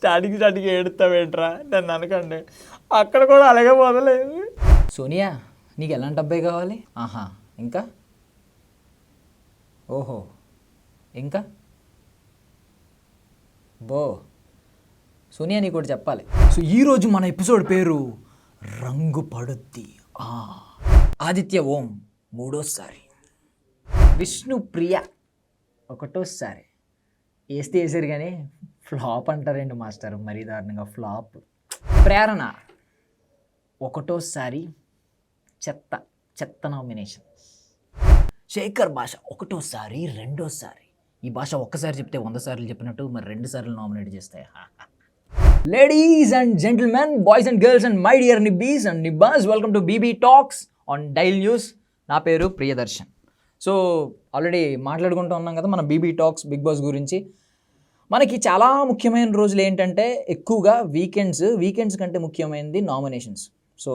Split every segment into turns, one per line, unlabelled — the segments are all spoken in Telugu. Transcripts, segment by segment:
స్టార్టింగ్ స్టార్టింగ్ ఏడుతావేంట్రా నన్ను అనకండి. అక్కడ కూడా అలాగే మొదలేదు సోనియా నీకు ఎలాంటి అబ్బాయి కావాలి? ఆహా ఇంకా? ఓహో ఇంకా? బో సోనియా నీకు కూడా చెప్పాలి. సో ఈరోజు మన ఎపిసోడ్ పేరు రంగు పడుద్ది. ఆదిత్య ఓం మూడోసారి. విష్ణు ప్రియ ఒకటోసారి. వేస్తే వేసారు కానీ ఫ్లాప్ అంటారేంటి మాస్టర్? మరీ దారుణంగా ఫ్లాప్. ప్రేరణ. ఒకటోసారి చెత్త చెత్త నామినేషన్. శేఖర్ భాష ఒకటోసారి రెండోసారి. ఈ భాష ఒక్కసారి చెప్తే వంద సార్లు చెప్పినట్టు మరి రెండు సార్లు నామినేట్ చేస్తాయి ladies and gentlemen boys and girls and my dear nibbis and nibbas welcome to BB talks on dial news నా పేరు ప్రియదర్శన్. సో ఆల్రెడీ మాట్లాడుకుంటూ ఉన్నాం కదా మన బీబీ టాక్స్ బిగ్ బాస్ గురించి. మనకి చాలా ముఖ్యమైన రోజులు ఏంటంటే ఎక్కువగా వీకెండ్స్ వీకెండ్స్ కంటే ముఖ్యమైనది నామినేషన్స్ సో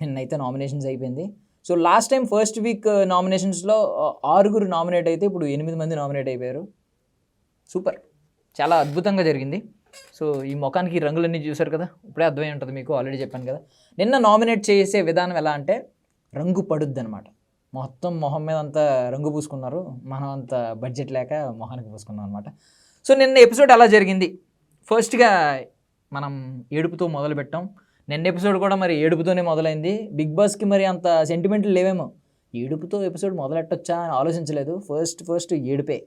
నిన్నైతే నామినేషన్స్ అయిపోయింది. So last time first week నామినేషన్స్లో ఆరుగురు నామినేట్ అయితే ఇప్పుడు ఎనిమిది మంది నామినేట్ అయిపోయారు. సూపర్ చాలా అద్భుతంగా జరిగింది. సో ఈ ముఖానికి రంగులన్నీ చూశారు కదా? ఇప్పుడే అర్థమై ఉంటుంది మీకు ఆల్రెడీ చెప్పాను కదా? నిన్న నామినేట్ చేసే విధానం ఎలా అంటే రంగు పడుద్ది అనమాట మొత్తం మొహం మీద అంతా రంగు పూసుకున్నారు. మనం అంత బడ్జెట్ లేక మొహానికి పూసుకున్నాం అనమాట సో నిన్న ఎపిసోడ్ అలా జరిగింది. ఫస్ట్గా మనం ఏడుపుతో మొదలు పెట్టాం నిన్న ఎపిసోడ్ కూడా మరి ఏడుపుతోనే మొదలైంది. బిగ్ బాస్కి మరి అంత సెంటిమెంట్లు లేవేమో. ఏడుపుతో ఎపిసోడ్ మొదలెట్టొచ్చా అని ఆలోచించలేదు. First first ఏడుపే.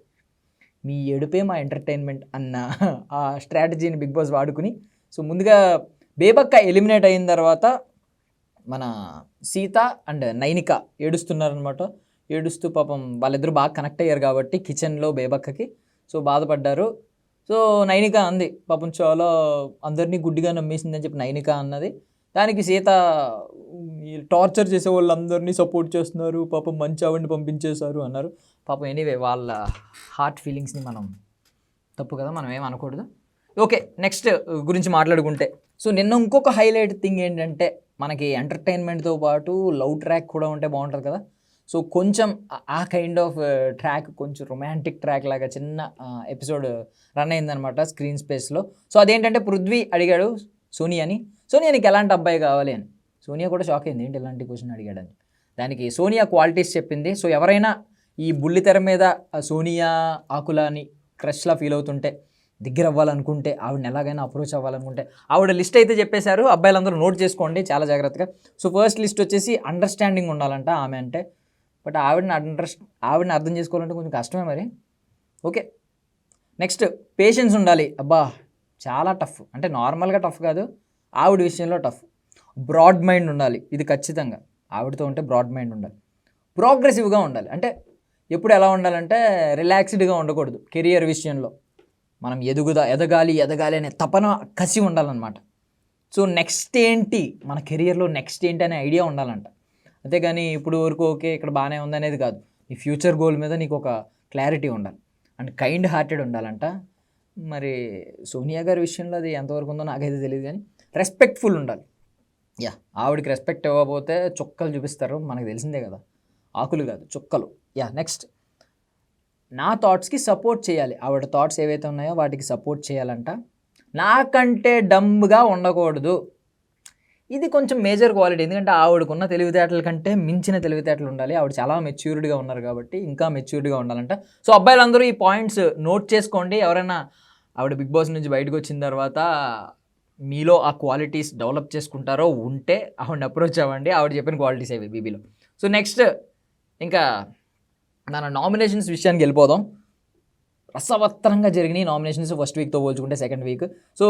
మీ ఏడుపే మా ఎంటర్టైన్మెంట్ అన్న ఆ స్ట్రాటజీని బిగ్ బాస్ వాడుకుని సో ముందుగా బేబక్క ఎలిమినేట్ అయిన తర్వాత మన సీత అండ్ నైనిక ఏడుస్తున్నారనమాట ఏడుస్తూ పాపం వాళ్ళిద్దరూ బాగా కనెక్ట్ అయ్యారు కాబట్టి కిచెన్లో బేబక్కకి. సో బాధపడ్డారు. సో నైనిక అంది పాపం చాలా అందరినీ గుడ్డిగా నమ్మేసిందని చెప్పి నైనిక అన్నది. దానికి సీత టార్చర్ చేసే వాళ్ళందరినీ సపోర్ట్ చేస్తున్నారు. పాపం మంచి ఆవిడని పంపించేశారు అన్నారు. పాపం ఎనీవే వాళ్ళ హార్ట్ ఫీలింగ్స్ని మనం తప్పు కదా మనం ఏం అనకూడదు. ఓకే నెక్స్ట్ గురించి మాట్లాడుకుంటే. సో నిన్న ఇంకొక హైలైట్ థింగ్ ఏంటంటే మనకి ఎంటర్టైన్మెంట్తో పాటు లవ్ ట్రాక్ కూడా ఉంటే బాగుంటుంది కదా. సో కొంచెం ఆ- కైండ్ ఆఫ్ ట్రాక్ కొంచెం రొమాంటిక్ ట్రాక్ లాగా చిన్న ఎపిసోడ్ రన్ అయిందనమాట స్క్రీన్ స్పేస్లో సో అదేంటంటే పృథ్వీ అడిగాడు సోనియాని సోనియా నీకు ఎలాంటి అబ్బాయి కావాలి అని? సోనియా కూడా షాక్ అయింది. ఏంటి ఎలాంటి క్వశ్చన్ అడిగాడని? దానికి సోనియా క్వాలిటీస్ చెప్పింది. సో ఎవరైనా ఈ బుల్లి తెర మీద సోనియా ఆకులని క్రష్లా ఫీల్ అవుతుంటే దగ్గర అవ్వాలనుకుంటే ఆవిడని ఎలాగైనా అప్రోచ్ అవ్వాలనుకుంటే ఆవిడ లిస్ట్ అయితే చెప్పేశారు. అబ్బాయిలందరూ నోట్ చేసుకోండి చాలా జాగ్రత్తగా. సో ఫస్ట్ లిస్ట్ వచ్చేసి అండర్స్టాండింగ్ ఉండాలంట ఆమె అంటే. బట్ ఆవిడని అండర్ ఆవిడని అర్థం చేసుకోవాలంటే కొంచెం కష్టమే మరి. ఓకే. నెక్స్ట్ పేషెన్స్ ఉండాలి. అబ్బా చాలా టఫ్ అంటే నార్మల్గా టఫ్ కాదు. ఆవిడ విషయంలో టఫ్ బ్రాడ్ మైండ్ ఉండాలి. ఇది ఖచ్చితంగా. ఆవిడతో ఉంటే బ్రాడ్ మైండ్ ఉండాలి. ప్రోగ్రెసివ్గా ఉండాలి. అంటే ఎప్పుడు ఎలా ఉండాలంటే రిలాక్స్డ్గా ఉండకూడదు. కెరియర్ విషయంలో. మనం ఎదుగుదా ఎదగాలి ఎదగాలి అనే తపన కసి ఉండాలన్నమాట. సో నెక్స్ట్ ఏంటి? మన కెరియర్లో నెక్స్ట్ ఏంటి అనే ఐడియా ఉండాలంట. అంతేగాని ఇప్పుడు వరకు ఓకే ఇక్కడ బాగానే ఉంది అనేది కాదు. నీ ఫ్యూచర్ గోల్ మీద నీకు ఒక క్లారిటీ ఉండాలి. అండ్ కైండ్ హార్టెడ్ ఉండాలంట. మరి సోనియా గారి విషయంలో అది ఎంతవరకు ఉందో నాకైతే తెలియదు కానీ రెస్పెక్ట్ఫుల్ ఉండాలి. యా ఆవిడకి రెస్పెక్ట్ ఇవ్వకపోతే చుక్కలు చూపిస్తారు మనకు తెలిసిందే కదా. ఆకులు కాదు చుక్కలు. Yeah next. నా థాట్స్కి సపోర్ట్ చేయాలి. ఆవిడ థాట్స్ ఏవైతే ఉన్నాయో వాటికి సపోర్ట్ చేయాలంట. నాకంటే డమ్గా ఉండకూడదు. ఇది కొంచెం మేజర్ క్వాలిటీ. ఎందుకంటే ఆవిడకున్న తెలివితేటల కంటే మించిన తెలివితేటలు ఉండాలి. ఆవిడ చాలా మెచ్యూర్డ్గా ఉన్నారు కాబట్టి ఇంకా మెచ్యూర్డ్గా ఉండాలంట. సో అబ్బాయిలందరూ ఈ పాయింట్స్ నోట్ చేసుకోండి. ఎవరైనా ఆవిడ బిగ్ బాస్ నుంచి బయటకు వచ్చిన తర్వాత మీలో ఆ క్వాలిటీస్ డెవలప్ చేసుకుంటారో ఉంటే ఆవిడని అప్రోచ్ అవ్వండి. ఆవిడ చెప్పిన క్వాలిటీస్ అవి బీబీలో. సో నెక్స్ట్ ఇంకా మన నామినేషన్స్ విషయానికి వెళ్ళిపోదాం. రసవత్తరంగా జరిగినాయి నామినేషన్స్ ఫస్ట్ వీక్తో పోల్చుకుంటే second week. So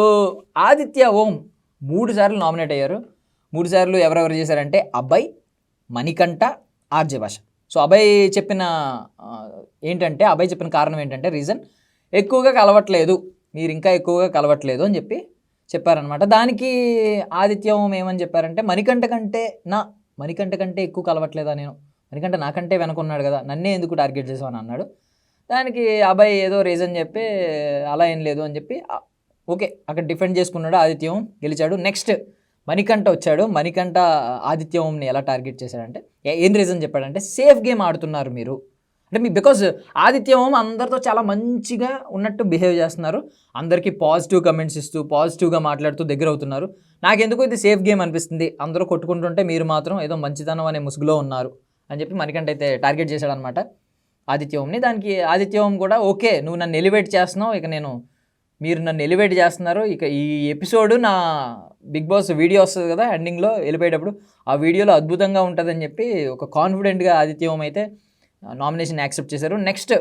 Aditya Om మూడు సార్లు నామినేట్ అయ్యారు. మూడు సార్లు ఎవరెవరు చేశారంటే అబ్బాయి మణికంఠ ఆర్జే భాష. సో అబ్బాయి చెప్పిన ఏంటంటే అబ్బాయి చెప్పిన కారణం ఏంటంటే రీజన్ ఎక్కువగా కలవట్లేదు. మీరు ఇంకా ఎక్కువగా కలవట్లేదు అని చెప్పి చెప్పారనమాట దానికి ఆదిత్యం ఏమని చెప్పారంటే మణికంఠ కంటే నా మణికంఠ కంటే ఎక్కువ కలవట్లేదా నేను? మణికంఠ నాకంటే వెనకున్నాడు కదా నన్నే ఎందుకు టార్గెట్ చేసామని అన్నాడు. దానికి అబ్బాయి ఏదో రీజన్ చెప్పి అలా ఏం లేదు అని చెప్పి ఓకే అక్కడ డిఫెండ్ చేసుకున్నాడు ఆదిత్యం గెలిచాడు. నెక్స్ట్ మణికంఠ వచ్చాడు. మణికంఠ ఆదిత్యంని ఎలా టార్గెట్ చేశాడంటే ఏ- ఏం రీజన్ చెప్పాడంటే సేఫ్ గేమ్ ఆడుతున్నారు మీరు. అంటే మీ బికాజ్ ఆదిత్య అందరితో చాలా మంచిగా ఉన్నట్టు బిహేవ్ చేస్తున్నారు. అందరికీ పాజిటివ్ కమెంట్స్ ఇస్తూ పాజిటివ్గా మాట్లాడుతూ దగ్గర అవుతున్నారు. నాకెందుకు ఇది సేఫ్ గేమ్ అనిపిస్తుంది. అందరూ కొట్టుకుంటుంటే మీరు మాత్రం ఏదో మంచితనం అనే ముసుగులో ఉన్నారు అని చెప్పి మణికంఠ అయితే టార్గెట్ చేశాడనమాట ఆదిత్యంని దానికి ఆదిత్య కూడా ఓకే నువ్వు నన్ను ఎలివేట్ చేస్తున్నావు ఇక నేను మీరు నన్ను ఎలివేట్ చేస్తున్నారు. ఇక ఈ ఎపిసోడ్ నా బిగ్ బాస్ వీడియో వస్తుంది కదా ఎండింగ్లో వెళ్ళిపోయేటప్పుడు ఆ వీడియోలో అద్భుతంగా ఉంటుందని చెప్పి ఒక కాన్ఫిడెంట్గా ఆదిత్య అయితే నామినేషన్ యాక్సెప్ట్ చేశారు. నెక్స్ట్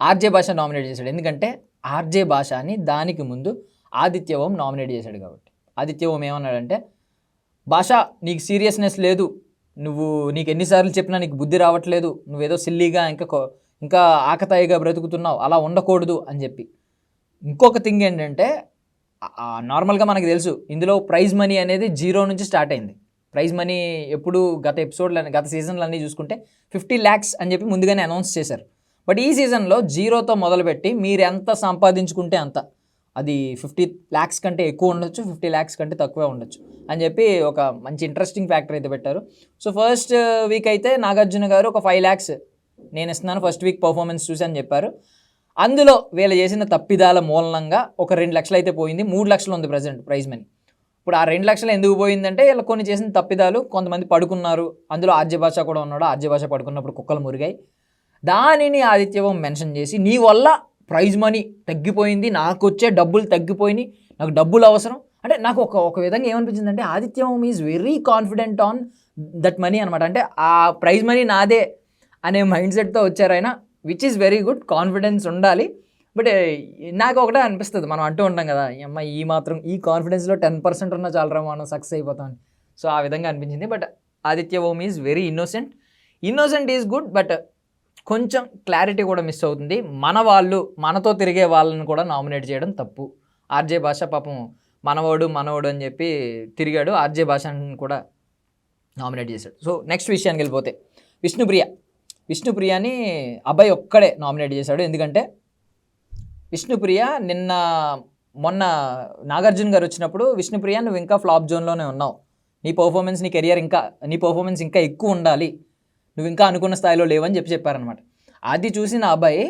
ఆర్జే భాష నామినేట్ చేశాడు. ఎందుకంటే ఆర్జే భాష అని దానికి ముందు ఆదిత్య ఓం నామినేట్ చేశాడు కాబట్టి. ఆదిత్య ఓం ఏమన్నాడంటే భాష నీకు సీరియస్నెస్ లేదు. నువ్వు నీకు ఎన్నిసార్లు చెప్పినా నీకు బుద్ధి రావట్లేదు. నువ్వేదో సిల్లీగా ఇంకా ఇంకా ఆకతాయిగా బ్రతుకుతున్నావు. అలా ఉండకూడదు అని చెప్పి. ఇంకొక థింగ్ ఏంటంటే నార్మల్గా మనకు తెలుసు ఇందులో ప్రైజ్ మనీ అనేది జీరో నుంచి స్టార్ట్ అయింది. ప్రైజ్ మనీ ఎప్పుడు గత ఎపిసోడ్లు గత సీజన్లు అన్నీ చూసుకుంటే ఫిఫ్టీ ల్యాక్స్ అని చెప్పి ముందుగానే అనౌన్స్ చేశారు. బట్ ఈ సీజన్లో జీరోతో మొదలుపెట్టి మీరు ఎంత సంపాదించుకుంటే అంత అది ఫిఫ్టీ ల్యాక్స్ కంటే ఎక్కువ ఉండొచ్చు ఫిఫ్టీ ల్యాక్స్ కంటే తక్కువే ఉండొచ్చు అని చెప్పి ఒక మంచి ఇంట్రెస్టింగ్ ఫ్యాక్టర్ అయితే పెట్టారు. సో ఫస్ట్ వీక్ అయితే నాగార్జున గారు ఒక ఫైవ్ ల్యాక్స్ నేను ఇస్తున్నాను ఫస్ట్ వీక్ పర్ఫార్మెన్స్ చూసి అని చెప్పారు. అందులో వీళ్ళు చేసిన తప్పిదాల మూలంగా ఒక రెండు లక్షలు అయితే పోయింది. మూడు లక్షలు ఉంది ప్రజెంట్ ప్రైజ్ మనీ ఇప్పుడు ఆ రెండు లక్షలు ఎందుకు పోయిందంటే వీళ్ళు కొన్ని చేసిన తప్పిదాలు కొంతమంది పడుకున్నారు. అందులో ఆద్యభాష కూడా ఉన్నాడు. ఆద్యభాష పడుకున్నప్పుడు కుక్కలు మురిగాయి. దానిని ఆదిత్యవం మెన్షన్ చేసి నీ వల్ల ప్రైజ్ మనీ తగ్గిపోయింది. నాకు వచ్చే డబ్బులు తగ్గిపోయినాయి. నాకు డబ్బులు అవసరం. అంటే నాకు ఒక ఒక విధంగా ఏమనిపించింది అంటే ఆదిత్యవం is very confident on that money అనమాట అంటే ఆ ప్రైజ్ మనీ నాదే అనే మైండ్ సెట్తో వచ్చారు ఆయన. Which is very good confidence ఉండాలి. బట్ eh, నాకు ఒకటే అనిపిస్తుంది మనం అంటూ ఉంటాం కదా ఈ అమ్మ ఈ మాత్రం ఈ కాన్ఫిడెన్స్లో టెన్ పర్సెంట్ ఉన్నా చాలరా మనం సక్సెస్ అయిపోతాం సో ఆ విధంగా అనిపించింది. But Aditya Om is very innocent innocent is good but కొంచెం క్లారిటీ కూడా మిస్ అవుతుంది. మన వాళ్ళు మనతో తిరిగే వాళ్ళని కూడా నామినేట్ చేయడం తప్పు. ఆర్జే భాష పాపం మనవాడు మనవాడు అని చెప్పి తిరిగాడు. ఆర్జే భాషని కూడా నామినేట్ చేశాడు. సో నెక్స్ట్ విషయానికి వెళ్ళిపోతే విష్ణుప్రియ. విష్ణుప్రియని అబ్బాయి ఒక్కడే నామినేట్ చేశాడు. ఎందుకంటే విష్ణుప్రియ నిన్న మొన్న నాగార్జున గారు వచ్చినప్పుడు విష్ణుప్రియ నువ్వు ఇంకా ఫ్లాప్ జోన్లోనే ఉన్నావు. నీ పర్ఫార్మెన్స్ నీ కెరియర్ ఇంకా నీ పర్ఫార్మెన్స్ ఇంకా ఎక్కువ ఉండాలి. నువ్వు ఇంకా అనుకున్న స్థాయిలో లేవని చెప్పి చెప్పారనమాట అది చూసి నా అబ్బాయి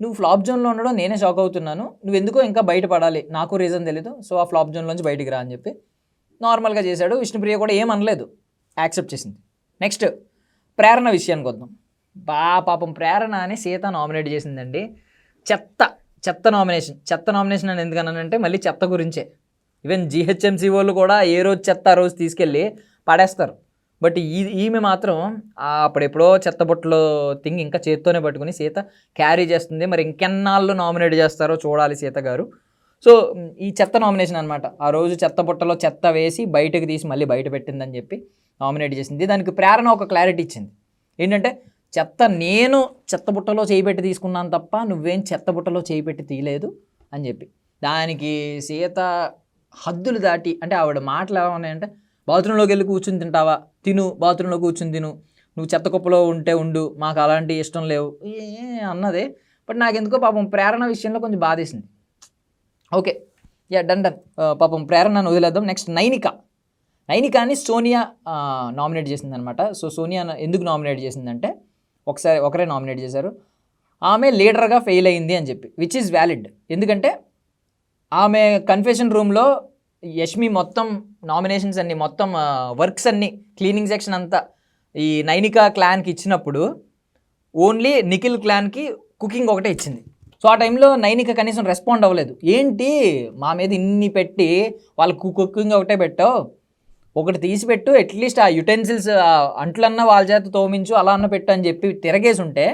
నువ్వు ఫ్లాప్ జోన్లో ఉండడం నేనే షాక్ అవుతున్నాను. నువ్వు ఎందుకో ఇంకా బయటపడాలి. నాకు రీజన్ తెలీదు. సో ఆ ఫ్లాప్ జోన్లోంచి బయటికి రా అని చెప్పి నార్మల్గా చేశాడు. విష్ణుప్రియ కూడా ఏమనలేదు యాక్సెప్ట్ చేసింది. నెక్స్ట్ ప్రేరణ విషయానికి వద్దాం. బా పాపం ప్రేరణ అని సీత నామినేట్ చేసిందండి. చెత్త చెత్త నామినేషన్ చెత్త నామినేషన్ అని ఎందుకన్నానంటే మళ్ళీ చెత్త గురించే. ఈవెన్ జిహెచ్ఎంసీ వాళ్ళు కూడా ఏ రోజు చెత్త ఆ రోజు తీసుకెళ్ళి పడేస్తారు. బట్ ఈ ఈమె మాత్రం అప్పుడెప్పుడో చెత్త బుట్టలో థింగ్ ఇంకా చేత్తోనే పట్టుకుని సీత క్యారీ చేస్తుంది. మరి ఇంకెన్నాళ్ళు నామినేట్ చేస్తారో చూడాలి సీత గారు. సో ఈ చెత్త నామినేషన్ అనమాట ఆ రోజు చెత్త బుట్టలో చెత్త వేసి బయటకు తీసి మళ్ళీ బయట పెట్టిందని చెప్పి నామినేట్ చేసింది. దానికి ప్రేరణ ఒక క్లారిటీ ఇచ్చింది. ఏంటంటే చెత్త నేను చెత్త బుట్టలో చేయి పెట్టి తీసుకున్నాను తప్ప నువ్వేం చెత్త బుట్టలో తీయలేదు అని చెప్పి. దానికి సీత హద్దులు దాటి అంటే ఆవిడ మాటలు ఎలా ఉన్నాయంటే బాత్రూంలోకి వెళ్ళి కూర్చుని తింటావా? తిను బాత్రూంలో కూర్చుని తిను. నువ్వు చెత్త కుప్పలో ఉంటే ఉండు మాకు అలాంటి ఇష్టం లేవు. ఏ అన్నదే. బట్ నాకు ఎందుకో పాపం ప్రేరణ విషయంలో కొంచెం బాధేసింది. ఓకే. Yeah done done. పాపం ప్రేరణను వదిలేద్దాం. నెక్స్ట్ నైనిక. నైనికాని సోనియా నామినేట్ చేసిందనమాట. సో సోనియా ఎందుకు నామినేట్ చేసిందంటే ఒకసారి ఒకరే నామినేట్ చేశారు. ఆమె లీడర్గా ఫెయిల్ అయింది అని చెప్పి విచ్ ఈజ్ వ్యాలిడ్ ఎందుకంటే ఆమె కన్ఫెషన్ రూమ్లో యష్మి మొత్తం నామినేషన్స్ అన్ని మొత్తం వర్క్స్ అన్ని క్లీనింగ్ సెక్షన్ అంతా ఈ నైనికా క్లాన్కి ఇచ్చినప్పుడు ఓన్లీ నిఖిల్ క్లాన్కి కుకింగ్ ఒకటే ఇచ్చింది. సో ఆ టైంలో నైనిక కనీసం రెస్పాండ్ అవ్వలేదు. ఏంటి మా మీద ఇన్ని పెట్టి వాళ్ళకు కుకింగ్ ఒకటే పెట్టావు? ఒకటి తీసిపెట్టు అట్లీస్ట్ ఆ యుటెన్సిల్స్ అంట్లన్న వాళ్ళ చేత తోమించు అలా అన్న పెట్టు అని చెప్పి తిరగేసి ఉంటే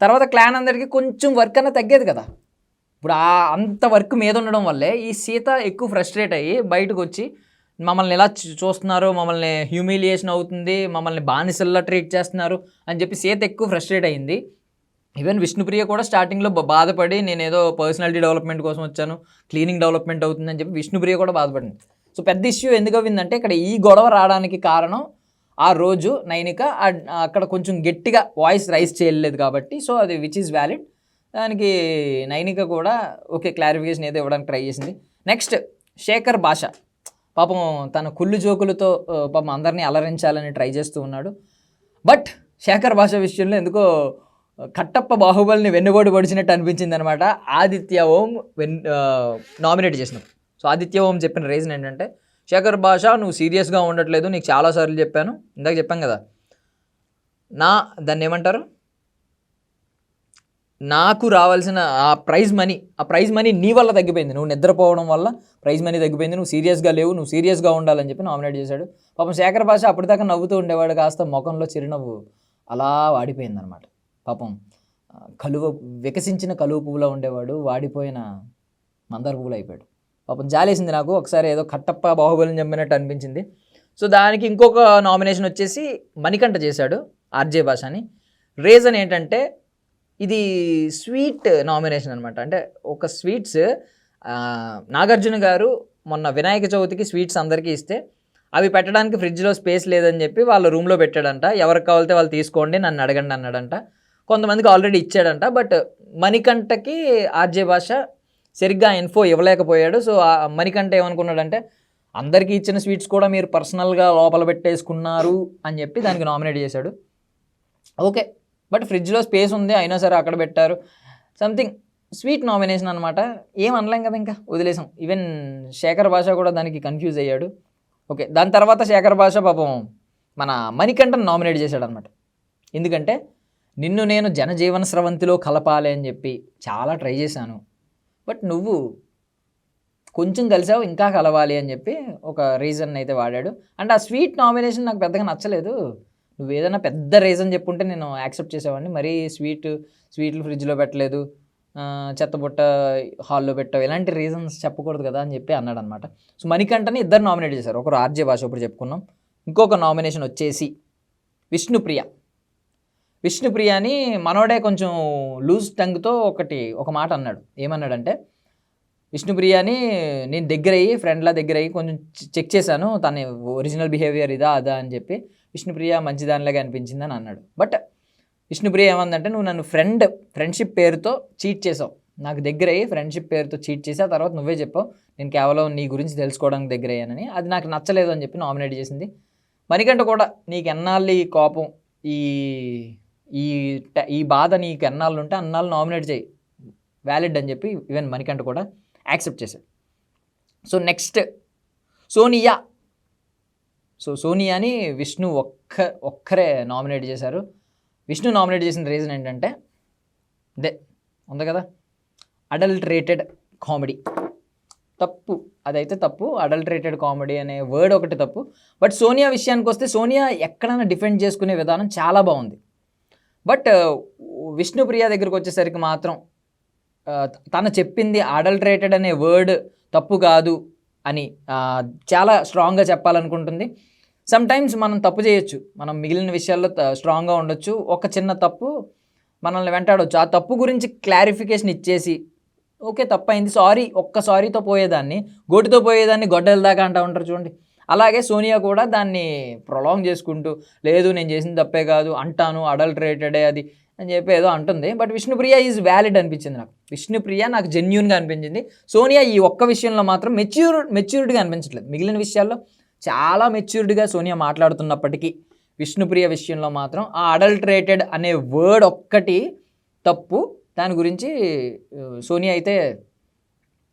తర్వాత క్లాన్ అందరికీ కొంచెం వర్క్ అన్న తగ్గేది కదా. ఇప్పుడు ఆ అంత వర్క్ మీద ఉండడం వల్లే ఈ సీత ఎక్కువ ఫ్రస్ట్రేట్ అయ్యి బయటకు వచ్చి మమ్మల్ని ఎలా చూస్తున్నారు? మమ్మల్ని హ్యూమిలియేషన్ అవుతుంది మమ్మల్ని బానిసల్లా ట్రీట్ చేస్తున్నారు? అని చెప్పి సీత ఎక్కువ ఫ్రస్ట్రేట్ అయింది ఈవెన్ విష్ణుప్రియ కూడా స్టార్టింగ్లో బాధపడి నేను ఏదో పర్సనాలిటీ డెవలప్మెంట్ కోసం వచ్చాను క్లీనింగ్ డెవలప్మెంట్ అవుతుందని చెప్పి విష్ణుప్రియ కూడా బాధపడింది. సో పెద్ద ఇష్యూ ఎందుకు అయిందంటే ఇక్కడ ఈ గొడవ రావడానికి కారణం ఆ రోజు నైనిక అక్కడ కొంచెం గట్టిగా వాయిస్ రైస్ చేయలేదు కాబట్టి సో అది విచ్ ఈజ్ వ్యాలిడ్ దానికి నైనిక కూడా ఓకే క్లారిఫికేషన్ ఏదో ఇవ్వడానికి ట్రై చేసింది. నెక్స్ట్ శేఖర్ భాష. పాపం తన కుళ్ళు జోకులతో పాపం అందరినీ అలరించాలని ట్రై చేస్తూ ఉన్నాడు. బట్ శేఖర్ భాష విషయంలో ఎందుకో కట్టప్ప బాహుబలిని వెన్నుబడి పొడిచినట్టు అనిపించింది అనమాట ఆదిత్య ఓం వెన్ నామినేట్ చేసినాం. సో ఆదిత్య ఓం చెప్పిన రీజన్ ఏంటంటే శేఖర్ భాష నువ్వు సీరియస్గా ఉండట్లేదు నీకు చాలాసార్లు చెప్పాను ఇందాక చెప్పాం కదా. నా దాన్ని ఏమంటారు? నాకు రావాల్సిన ఆ ప్రైజ్ మనీ ఆ ప్రైజ్ మనీ నీ వల్ల తగ్గిపోయింది. నువ్వు నిద్రపోవడం వల్ల ప్రైజ్ మనీ తగ్గిపోయింది. నువ్వు సీరియస్గా లేవు నువ్వు సీరియస్గా ఉండాలని చెప్పి నామినేట్ చేశాడు. పాపం శేఖర్ భాష అప్పటిదాకా నవ్వుతూ ఉండేవాడు కాస్త ముఖంలో చిరునవ్వు అలా వాడిపోయింది అనమాట పాపం కలువ వికసించిన కలువ పువ్వులో ఉండేవాడు వాడిపోయిన మందార పువ్వులు అయిపోయాడు. పాపం జాలేసింది నాకు. ఒకసారి ఏదో కట్టప్ప బాహుబలిని చంపినట్టు అనిపించింది. సో దానికి ఇంకొక నామినేషన్ వచ్చేసి మణికంఠ చేశాడు ఆర్జే భాషని. రీజన్ ఏంటంటే ఇది స్వీట్ నామినేషన్ అనమాట అంటే ఒక స్వీట్స్ నాగార్జున గారు మొన్న వినాయక చవితికి స్వీట్స్ అందరికీ ఇస్తే అవి పెట్టడానికి ఫ్రిడ్జ్లో స్పేస్ లేదని చెప్పి వాళ్ళ రూమ్లో పెట్టాడంట. ఎవరికి కావాలితే వాళ్ళు తీసుకోండి నన్ను అడగండి అన్నాడంట. కొంతమందికి ఆల్రెడీ ఇచ్చాడంట. బట్ మణికంఠకి ఆర్జే భాష సరిగ్గా ఇన్ఫో ఇవ్వలేకపోయాడు. సో ఆ మణికంఠ ఏమనుకున్నాడంటే అందరికీ ఇచ్చిన స్వీట్స్ కూడా మీరు పర్సనల్గా లోపల పెట్టేసుకున్నారు అని చెప్పి దానికి నామినేట్ చేశాడు. ఓకే బట్ ఫ్రిడ్జ్లో స్పేస్ ఉంది అయినా సరే అక్కడ పెట్టారు. సంథింగ్ స్వీట్ నామినేషన్ అనమాట ఏం అనలేం కదా ఇంకా వదిలేసాం. ఈవెన్ శేఖర్ భాష కూడా దానికి కన్ఫ్యూజ్ అయ్యాడు. ఓకే దాని తర్వాత శేఖర్ భాష పాపం మన మణికంఠను నామినేట్ చేశాడు అనమాట ఎందుకంటే నిన్ను నేను జనజీవన స్రవంతిలో కలపాలి అని చెప్పి చాలా ట్రై చేశాను. బట్ నువ్వు కొంచెం కలిసావు ఇంకా కలవాలి అని చెప్పి ఒక రీజన్ అయితే వాడాడు. అండ్ ఆ స్వీట్ నామినేషన్ నాకు పెద్దగా నచ్చలేదు. నువ్వు ఏదైనా పెద్ద రీజన్ చెప్పుంటే నేను యాక్సెప్ట్ చేసేవాడిని. మరీ స్వీట్ స్వీట్లు ఫ్రిడ్జ్లో పెట్టలేదు చెత్తబుట్ట హాల్లో పెట్టావు. ఇలాంటి రీజన్స్ చెప్పకూడదు కదా అని చెప్పి అన్నాడు అనమాట సో మణికంఠని ఇద్దరు నామినేట్ చేశారు. ఒకరు ఆర్జే భాష ఇప్పుడు చెప్పుకున్నాం. ఇంకొక నామినేషన్ వచ్చేసి విష్ణుప్రియ. విష్ణుప్రియని మనోడే కొంచెం లూజ్ టంగ్తో ఒకటి ఒక మాట అన్నాడు. ఏమన్నాడంటే విష్ణుప్రియని నేను దగ్గర అయ్యి ఫ్రెండ్లా దగ్గర అయ్యి కొంచెం చెక్ చేశాను తన ఒరిజినల్ బిహేవియర్ ఇదా అదా అని చెప్పి విష్ణుప్రియ మంచిదానిలాగా అనిపించింది అని అన్నాడు. బట్ విష్ణుప్రియ ఏమందంటే నువ్వు నన్ను ఫ్రెండ్ ఫ్రెండ్షిప్ పేరుతో చీట్ చేసావు. నాకు దగ్గర అయ్యి ఫ్రెండ్షిప్ పేరుతో చీట్ చేసి ఆ తర్వాత నువ్వే చెప్పావు. నేను కేవలం నీ గురించి తెలుసుకోవడానికి దగ్గర అయ్యానని అది నాకు నచ్చలేదు అని చెప్పి నామినేట్ చేసింది. మణికంట కూడా నీకు ఎన్నాళ్ళు ఈ కోపం ఈ ఈ ఈ బాధ నీకు ఎన్నాళ్ళు ఉంటే అన్నాళ్ళు నామినేట్ చేయి. వ్యాలిడ్ అని చెప్పి ఈవెన్ మణికంఠ కూడా యాక్సెప్ట్ చేశాడు. So next Sonia. సో సోనియాని విష్ణు ఒక్క ఒక్కరే నామినేట్ చేశారు. విష్ణు నామినేట్ చేసిన రీజన్ ఏంటంటే దే ఉంది కదా? Adulterated comedy. తప్పు. అదైతే తప్పు. అడల్టరేటెడ్ కామెడీ అనే వర్డ్ ఒకటి తప్పు. బట్ సోనియా విషయానికి వస్తే సోనియా ఎక్కడైనా డిఫెండ్ చేసుకునే విధానం చాలా బాగుంది. బట్ విష్ణుప్రియ దగ్గరికి వచ్చేసరికి మాత్రం తను చెప్పింది అడల్టరేటెడ్ అనే వర్డ్ తప్పు కాదు అని చాలా స్ట్రాంగ్గా చెప్పాలనుకుంటుంది. సమ్టైమ్స్ మనం తప్పు చేయొచ్చు. మనం మిగిలిన విషయాల్లో స్ట్రాంగ్గా ఉండొచ్చు. ఒక చిన్న తప్పు మనల్ని వెంటాడొచ్చు. ఆ తప్పు గురించి క్లారిఫికేషన్ ఇచ్చేసి ఓకే తప్పు అయింది సారీ ఒక్క సారీతో పోయేదాన్ని గోటితో పోయేదాన్ని గొడ్డల దాకా అంటూ ఉంటారు చూడండి. అలాగే సోనియా కూడా దాన్ని ప్రొలాంగ్ చేసుకుంటూ లేదు నేను చేసింది తప్పే కాదు అంటాను అడల్టరేటెడే అది అని చెప్పి ఏదో అంటుంది. బట్ విష్ణుప్రియ ఈజ్ వ్యాలిడ్ అనిపించింది నాకు. విష్ణుప్రియ నాకు జెన్యున్గా అనిపించింది. సోనియా ఈ ఒక్క విషయంలో మాత్రం మెచ్యూర్ మెచ్యూర్డ్గా అనిపించట్లేదు. మిగిలిన విషయాల్లో చాలా మెచ్యూర్డ్గా సోనియా మాట్లాడుతున్నప్పటికీ విష్ణుప్రియ విషయంలో మాత్రం ఆ అడల్టరేటెడ్ అనే వర్డ్ ఒక్కటి తప్పు. దాని గురించి సోనియా అయితే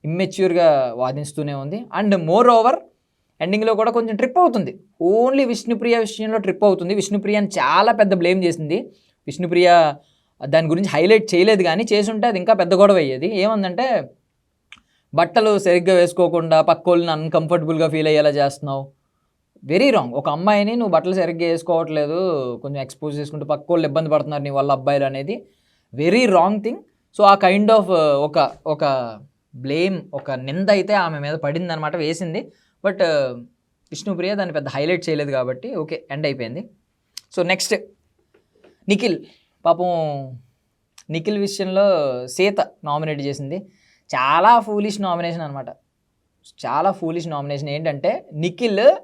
ఇమ్మెచ్యూర్గా వాదిస్తూనే ఉంది. అండ్ మోర్ ఓవర్ ఎండింగ్లో కూడా కొంచెం ట్రిప్ అవుతుంది. ఓన్లీ విష్ణుప్రియ విషయంలో ట్రిప్ అవుతుంది. విష్ణుప్రియని చాలా పెద్ద బ్లేమ్ చేసింది. విష్ణుప్రియ దాని గురించి హైలైట్ చేయలేదు కానీ చేసుంటే అది ఇంకా పెద్ద గొడవ అయ్యేది. ఏమందంటే బట్టలు సరిగ్గా వేసుకోకుండా పక్కోళ్ళని అన్కంఫర్టబుల్గా ఫీల్ అయ్యేలా చేస్తున్నావు. వెరీ రాంగ్ ఒక అమ్మాయిని నువ్వు బట్టలు సరిగ్గా వేసుకోవట్లేదు కొంచెం ఎక్స్పోజ్ చేసుకుంటూ పక్కోళ్ళు ఇబ్బంది పడుతున్నారు నీ వాళ్ళ అబ్బాయిలు అనేది. వెరీ రాంగ్ థింగ్ సో ఆ కైండ్ ఆఫ్ ఒక ఒక బ్లేమ్ ఒక నింద అయితే ఆమె మీద పడింది అనమాట వేసింది. బట్ విష్ణుప్రియ దాన్ని పెద్ద హైలైట్ చేయలేదు కాబట్టి ఓకే ఎండ్ అయిపోయింది. So next Nikhil. పాపం నిఖిల్ విషయంలో సీత నామినేట్ చేసింది. చాలా ఫూలిష్ నామినేషన్ అనమాట చాలా ఫూలిష్ నామినేషన్ ఏంటంటే నిఖిల్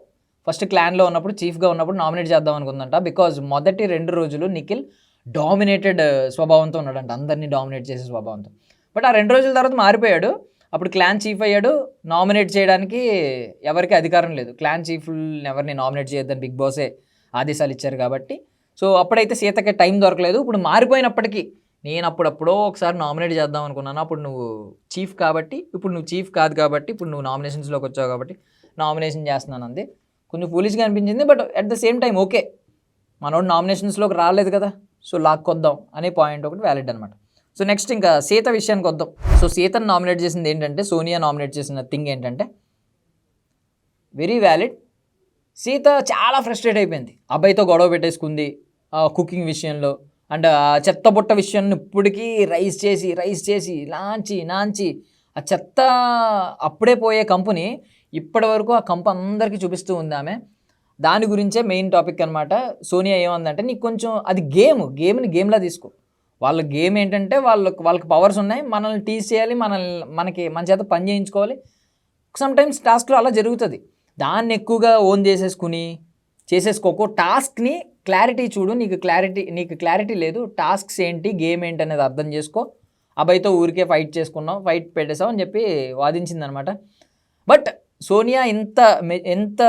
ఫస్ట్ క్లాన్లో ఉన్నప్పుడు చీఫ్గా ఉన్నప్పుడు నామినేట్ చేద్దాం అనుకుందంట. బికాజ్ మొదటి రెండు రోజులు నిఖిల్ డామినేటెడ్ స్వభావంతో ఉన్నాడంట. అందరినీ డామినేట్ చేసే స్వభావంతో. బట్ ఆ రెండు రోజుల తర్వాత మారిపోయాడు. అప్పుడు క్లాన్ చీఫ్ అయ్యాడు. నామినేట్ చేయడానికి ఎవరికి అధికారం లేదు. క్లాన్ చీఫ్ని ఎవరిని నామినేట్ చేయొద్దని బిగ్ బాసే ఆదేశాలు ఇచ్చారు కాబట్టి. సో అప్పుడైతే సీతకి టైం దొరకలేదు. ఇప్పుడు మారిపోయినప్పటికీ నేను అప్పుడప్పుడో ఒకసారి నామినేట్ చేద్దాం అనుకున్నాను. అప్పుడు నువ్వు చీఫ్ కాబట్టి ఇప్పుడు నువ్వు చీఫ్ కాదు కాబట్టి ఇప్పుడు నువ్వు నామినేషన్స్లోకి వచ్చావు కాబట్టి నామినేషన్ చేస్తున్నాను అంది. కొంచెం ఫూలిష్గా అనిపించింది but at the same time okay మనోడు నామినేషన్స్లోకి రాలేదు కదా సో లాక్కొద్దాం అనే పాయింట్ ఒకటి వ్యాలిడ్ అనమాట సో నెక్స్ట్ ఇంకా సీత విషయానికి వద్దాం. సో సీతను నామినేట్ చేసింది ఏంటంటే సోనియా నామినేట్ చేసిన థింగ్ ఏంటంటే వెరీ వ్యాలిడ్. సీత చాలా ఫ్రస్ట్రేట్ అయిపోయింది. అబ్బాయితో గొడవ పెట్టేసుకుంది కుకింగ్ విషయంలో. అండ్ ఆ చెత్త బుట్ట విషయాన్ని ఇప్పటికీ రైస్ చేసి రైస్ చేసి లాంచి నాంచి ఆ చెత్త అప్పుడే పోయే కంపెనీ ఇప్పటి వరకు ఆ కంప అందరికీ చూపిస్తూ ఉంది ఆమె. దాని గురించే మెయిన్ టాపిక్ అనమాట సోనియా ఏమందంటే నీకు కొంచెం అది గేమ్ గేమ్ని గేమ్లా తీసుకో. వాళ్ళ గేమ్ ఏంటంటే వాళ్ళకి వాళ్ళకి పవర్స్ ఉన్నాయి. మనల్ని టీస్ చేయాలి. మనల్ని మనకి మన చేత పని చేయించుకోవాలి. సమ్ టైమ్స్ టాస్క్లో అలా జరుగుతుంది. దాన్ని ఎక్కువగా ఓన్ చేసేసుకుని చేసేసుకోకు. టాస్క్ని క్లారిటీ చూడు. నీకు క్లారిటీ నీకు క్లారిటీ లేదు. టాస్క్స్ ఏంటి? గేమ్ ఏంటి అనేది అర్థం చేసుకో. అబ్బాయితో ఊరికే ఫైట్ చేసుకున్నావు. ఫైట్ పెట్టేసావు అని చెప్పి వాదించిందనమాట. బట్ సోనియా ఇంత ఎంత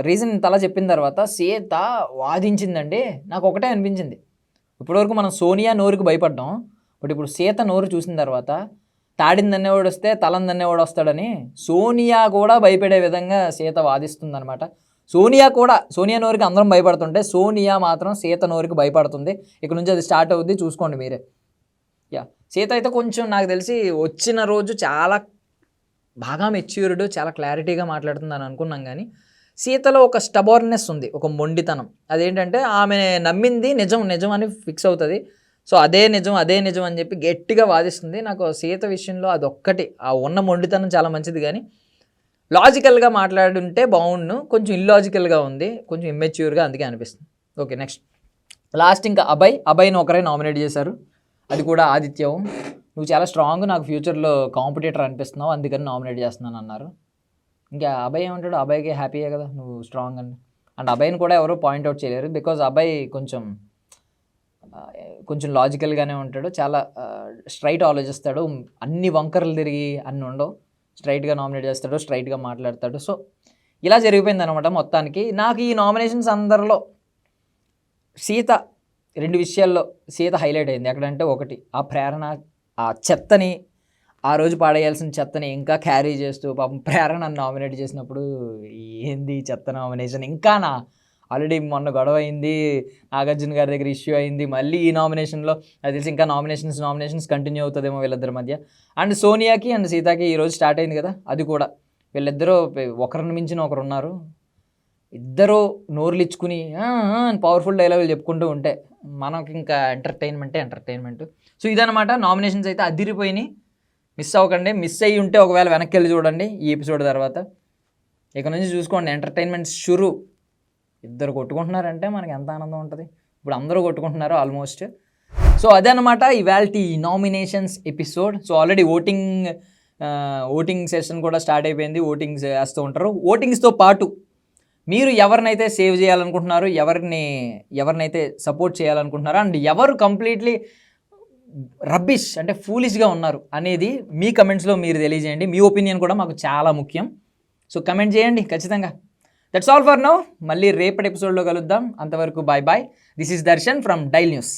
రీజన్ ఇంత అలా చెప్పిన తర్వాత సీత వాదించిందండి. నాకు ఒకటే అనిపించింది. ఇప్పటివరకు మనం సోనియా నోరుకి భయపడ్డాం. బట్ ఇప్పుడు సీత నోరు చూసిన తర్వాత తాడిందన్నేవాడు వస్తే తలందన్నేవాడు వస్తాడని సోనియా కూడా భయపడే విధంగా సీత వాదిస్తుందనమాట సోనియా కూడా సోనియా నోరుకి అందరం భయపడుతుంటే సోనియా మాత్రం సీత నోరుకి భయపడుతుంది. ఇక్కడ నుంచి అది స్టార్ట్ అవుద్ది చూసుకోండి మీరే. యా సీత అయితే కొంచెం నాకు తెలిసి వచ్చిన రోజు చాలా బాగా మెచ్యూర్డ్ చాలా క్లారిటీగా మాట్లాడుతుందని అనుకున్నాం కానీ సీతలో ఒక స్టబోర్నెస్ ఉంది ఒక మొండితనం. అదేంటంటే ఆమె నమ్మింది నిజం నిజం అని ఫిక్స్ అవుతుంది. సో అదే నిజం అదే నిజం అని చెప్పి గట్టిగా వాదిస్తుంది. నాకు సీత విషయంలో అదొక్కటి ఆ ఉన్న మొండితనం చాలా మంచిది కానీ లాజికల్గా మాట్లాడుంటే బాగుండు కొంచెం ఇల్లాజికల్గా ఉంది కొంచెం ఇమ్మెచ్యూర్గా అందుకే అనిపిస్తుంది. Okay next. లాస్ట్ ఇంకా అభయ్ అభయ్ని ఒకరే నామినేట్ చేశారు. అది కూడా ఆదిత్యం నువ్వు చాలా స్ట్రాంగ్ నాకు ఫ్యూచర్లో కాంపిటేటర్ అనిపిస్తున్నావు అందుకని నామినేట్ చేస్తున్నాను అన్నారు ఇంకా అభయ్ ఏమంటాడు? అభయ్కి హ్యాపీయే కదా నువ్వు స్ట్రాంగ్ అని. అండ్ అభయ్ని కూడా ఎవరు పాయింట్అవుట్ చేయలేరు బికాజ్ అభయ్ కొంచెం కొంచెం లాజికల్గానే ఉంటాడు. చాలా స్ట్రైట్ ఆలోచిస్తాడు. అన్ని వంకరలు తిరిగి అన్ని ఉండవు. స్ట్రైట్గా నామినేట్ చేస్తాడు స్ట్రైట్గా మాట్లాడతాడు. సో ఇలా జరిగిపోయింది అనమాట మొత్తానికి. నాకు ఈ నామినేషన్స్ అందరిలో సీత రెండు విషయాల్లో సీత హైలైట్ అయింది. ఎక్కడంటే ఒకటి ఆ ప్రేరణ ఆ చెత్తని ఆ రోజు పాడేయాల్సిన చెత్తని ఇంకా క్యారీ చేస్తూ పాపం ప్రేరణ నామినేట్ చేసినప్పుడు ఏంది చెత్త నామినేషన్ ఇంకా నా ఆల్రెడీ మొన్న గొడవ అయింది నాగార్జున గారి దగ్గర ఇష్యూ అయింది మళ్ళీ ఈ నామినేషన్లో అది తెలిసి ఇంకా నామినేషన్స్ నామినేషన్స్ కంటిన్యూ అవుతుందేమో వీళ్ళిద్దరి మధ్య. అండ్ సోనియాకి అండ్ సీతాకి ఈరోజు స్టార్ట్ అయింది కదా అది కూడా. వీళ్ళిద్దరూ ఒకరిని మించిన ఒకరు ఉన్నారు. ఇద్దరు నోర్లు ఇచ్చుకుని పవర్ఫుల్ డైలాగులు చెప్పుకుంటూ ఉంటే మనకి ఇంకా ఎంటర్టైన్మెంటే ఎంటర్టైన్మెంట్ సో ఇదనమాట నామినేషన్స్ అయితే అదిరిపోయినాయి. మిస్ అవ్వకండి. మిస్ అయ్యి ఉంటే ఒకవేళ వెనక్కి వెళ్ళి చూడండి ఈ ఎపిసోడ్ తర్వాత. ఇక నుంచి చూసుకోండి. ఎంటర్టైన్మెంట్ షురు. ఇద్దరు కొట్టుకుంటున్నారంటే మనకి ఎంత ఆనందం ఉంటుంది. ఇప్పుడు అందరూ కొట్టుకుంటున్నారు ఆల్మోస్ట్. సో అదనమాట ఇవాళ nominations episode. So already voting voting session కూడా స్టార్ట్ అయిపోయింది. ఓటింగ్స్ వేస్తూ ఉంటారు. ఓటింగ్స్తో పాటు మీరు ఎవరినైతే సేవ్ చేయాలనుకుంటున్నారు ఎవరిని ఎవరినైతే సపోర్ట్ చేయాలనుకుంటున్నారో అండ్ ఎవరు కంప్లీట్లీ రబ్బిష్ అంటే ఫూలిష్గా ఉన్నారు అనేది మీ కమెంట్స్లో మీరు తెలియజేయండి. మీ ఒపీనియన్ కూడా మాకు చాలా ముఖ్యం. సో కమెంట్ చేయండి ఖచ్చితంగా. దట్స్ ఆల్ ఫర్ నౌ మళ్ళీ రేపటి ఎపిసోడ్లో కలుద్దాం. అంతవరకు bye bye this is Darshan from dial news